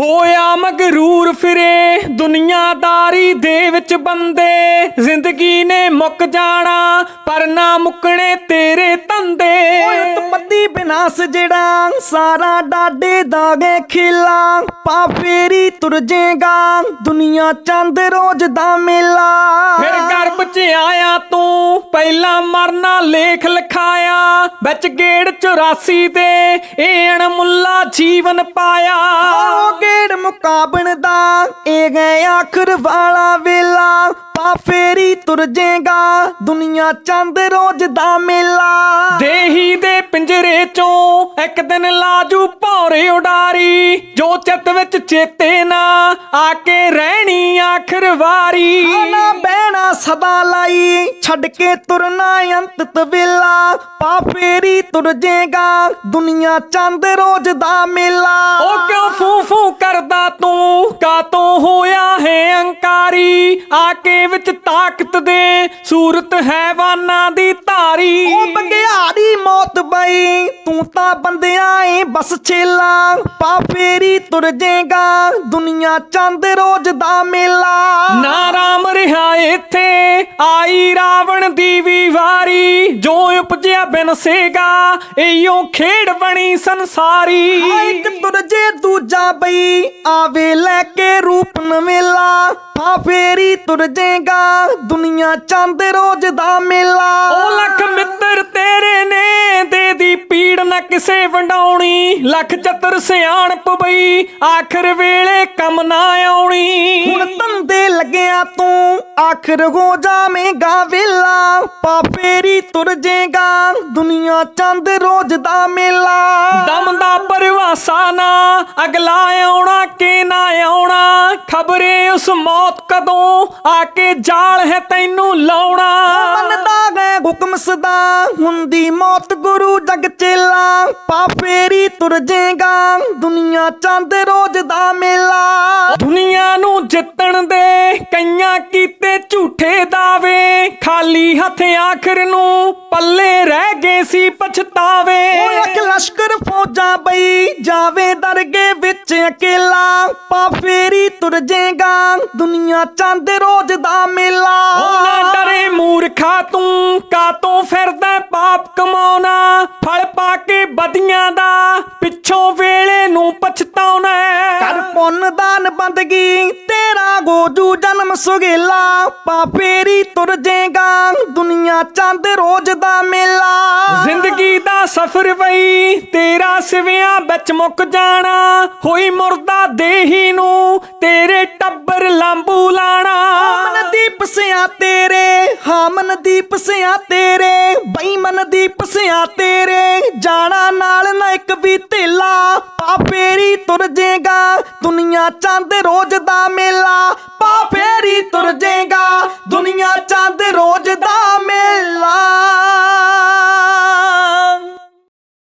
ਹੋਇਆ ਮਗਰੂਰ ਫਿਰੇ ਦੁਨੀਆਦਾਰੀ ਦੇ ਵਿੱਚ ਬੰਦੇ। ਜ਼ਿੰਦਗੀ ਨੇ ਮੁੱਕ ਜਾਣਾ ਪਰ ਨਾ ਮੁੱਕਣੇ ਤੇਰੇ ਓਏ ਉਤਪਤੀ ਬਿਨਾਸ ਜਿਹੜਾ ਸਾਰਾ ਡਾਡੇ ਦਾਗੇ ਖਿਲਾ। ਪਾ ਫੇਰੀ ਤੁਰ ਜੇਗਾ ਦੁਨੀਆ ਚੰਦ ਰੋਜ਼ ਦਾ ਮੇਲਾ। ਫਿਰ ਚ ਆਇਆ ਤੂੰ ਪਹਿਲਾਂ ਮਰਨਾ ਲੇਖ ਲਿਖਾਇਆ ਵਿੱਚ ਗੇੜ 84 ਦੇ ਇਹ ਅਣਮੁੱਲਾ ਜੀਵਨ ਪਾਇਆ। ਉਹ ਗੇੜ ਮੁਕਾਬਣ ਦਾ ਇਹ ਗਏ ਆਖਰ ਵਾਲਾ ਵੇਲਾ ਪਾ ਫੇਰੀ ਤੁਰ ਜੇਗਾ ਦੁਨੀਆ ਚੰਦ ਰੋਜ਼ ਦਾ ਮੇਲਾ। ਦੇਹੀ ਦੇ ਪਿੰਜਰੇ ਚੋਂ ਇੱਕ ਦਿਨ ਲਾਜੂ ਭੌਰੇ ਉਡਾਰੀ ਚਿੱਤ ਵਿੱਚ ਚੇਤੇ ਨਾ ਆ ਕੇ ਰਹਿਣੀ ਆਖਰ ਵਾਰੀ। ਆਣਾ ਬਹਿਣਾ ਸਦਾ ਲਾਈ, ਛੱਡ ਕੇ ਤੁਰਨਾ ਅੰਤ ਤਵੇਲਾ ਪਾ ਫੇਰੀ ਤੁਰ ਜੇਗਾ, ਦੁਨੀਆ ਚੰਦ ਰੋਜ਼ ਦਾ ਮੇਲਾ। ਤੂੰ ਕਾਤੋਂ ਹੋਇਆ ਹੈ ਅੰਕਾਰੀ। ਆ ਕੇ ਵਿੱਚ ਤਾਕਤ ਦੇ ਸੂਰਤ ਹੈਵਾਨਾਂ ਦੀ ਧਾਰੀ। ਉਹ ਬਗਿਆੜੀ ਮੌਤ ਬਈ ਤੂੰ ਤਾਂ ਬੰਦਿਆਂ ਏ ਬਸ ਛੇਲਾ। ਪਾ ਫੇਰੀ ਤੁਰ ਜੇਗਾ ਦੁਨੀਆ ਚੰਦ ਰੋਜ਼ ਦਾ ਮੇਲਾ। ਨਾ ਰਾਮ ਰਿਹਾ ਇੱਥੇ ਆਈ ਰਾਵਣ ਦੀ ਵੀ ਵਾਰੀ। ਜੋ ਉਪਜਿਆ ਬਿਨ ਸੇਗਾ ਏਯੋ ਖੇਡ ਬਣੀ ਸੰਸਾਰੀ। ਇੱਕ ਤੁਰ ਜੇ ਦੂਜਾ ਬਈ ਆਵੇ ਲੈ ਕੇ ਰੂਪ ਨਵੇਲਾ ਪਾ ਫੇਰੀ ਤੁਰ ਜੇਗਾ ਦੁਨੀਆ ਚੰਦ ਰੋਜ਼ ਦਾ ਮੇਲਾ। ਉਹ ਲੱਖ ਦੇ ਨਾ ਕਿਸੇ ਵੰਡਾਉਣੀ ਲੱਖ ਚਤਰ ਸਿਆਣਪ ਬਈ ਆਖਰ ਵੇਲੇ ਕੰਮ ਨਾ ਆਉਣੀ। ਹੁਣ ਧੰਦੇ ਲੱਗਿਆ ਤੂੰ ਆਖਰ ਹੋ ਜਾਵੇਂਗਾ ਵੇਲਾ। ਪਾ ਫੇਰੀ ਤੁਰ ਜੇਗਾ ਦੁਨੀਆ ਚੰਦ ਰੋਜ਼ ਦਾ ਮੇਲਾ। ਦਮ ਦਾ ਪਰਵਾਸਾ ਨਾ ਅਗਲਾ ਆਉਣਾ ਕਿ ਨਾ ਆਉਣਾ। ਖਬਰੇ ਉਸ ਮੌਤ ਕਦੋਂ ਆ ਕੇ ਜਾਲ ਹੈ ਤੈਨੂੰ ਲਾਉਣਾ? ਮੰਨਦਾ ਗਏ ਹੁਕਮ ਸਦਾ ਹੁੰਦੀ ਮੌਤ ਗੁਰੂ ਜਗ ਚੇਲਾ। ਪਾ ਫੇਰੀ ਤੁਰ ਜੇਗਾ ਦੁਨੀਆ ਚੰਦ ਰੋਜ਼ ਦਾ ਮੇਲਾ। ਦੁਨੀਆ ਨੂੰ ਜਿੱਤਣ ਦੇ ਕਈਆਂ ਕੀਤੇ ਝੂਠੇ ਦਾਵੇ ਖਾਲੀ ਹੱਥ ਆਖਰ ਨੂੰ ਪੱਲੇ ਰਹਿ ਗਏ ਸੀ ਪਛਤਾਵੇ। ਓ ਲੱਖ ਲਸ਼ਕਰ ਫੌਜਾਂ ਬਈ ਜਾਵੇ ਦਰਗੇ ਅਕੇਲਾ ਪਾ ਫੇਰੀ ਤੁਰ ਜੇਗਾ ਦੁਨੀਆ ਚੰਦ ਰੋਜ਼ ਦਾ ਮੇਲਾ। ਨਾ ਡਰੇ ਮੂਰਖਾ ਤੂੰ ਕਾਤੋਂ ਫਿਰਦਾ ਪਾਪ ਕਮਾਉਣਾ। ਫਲ ਪਾ ਕੇ ਬਦੀਆਂ ਦਾ ਪਿੱਛੋਂ ਵੇਲੇ ਨੂੰ ਪਛਤਾਉਣਾ ਕਰ ਪੁੰਨ ਦਾਨ ਬੰਦਗੀ ਤੇਰਾ ਗੋਜੂ ਜਨਮ ਸੁਗੇਲਾ। ਪਾ ਫੇਰੀ ਤੁਰ ਜੇਗਾ ਦੁਨੀਆ ਚੰਦ ਰੋਜ਼ ਦਾ ਮੇਲਾ। ਜ਼ਿੰਦਗੀ ਦਾ ਸਫਰ ਵਈ, ਤੇਰਾ ਸਿਵਿਆਂ ਵਿੱਚ ਮੁੱਕ ਜਾਣਾ, ਹੋਈ ਮੁਰਦਾ ਦੇਹੀ ਨੂੰ, ਤੇਰੇ ਟੱਬਰ ਲਾਂਬੂ ਲਾਣਾ। ਮਨਦੀਪ ਸਿਆ ਤੇਰੇ ਹਾਂ ਮਨਦੀਪ ਸਿਆ ਤੇਰੇ ਬਈ ਮਨਦੀਪ ਸਿਆ ਤੇਰੇ, ਜਾਣਾ ਨਾਲ ਨਾ ਇੱਕ ਵੀ ਤੇਲਾ ਪਾ ਫੇਰੀ ਤੁਰ ਜੇਗਾ, ਦੁਨੀਆ ਚੰਦ ਰੋਜ਼ ਦਾ ਮੇਲਾ ਪਾ ਫੇਰੀ ਤੁਰ ਜੇਗਾ, ਦੁਨੀਆ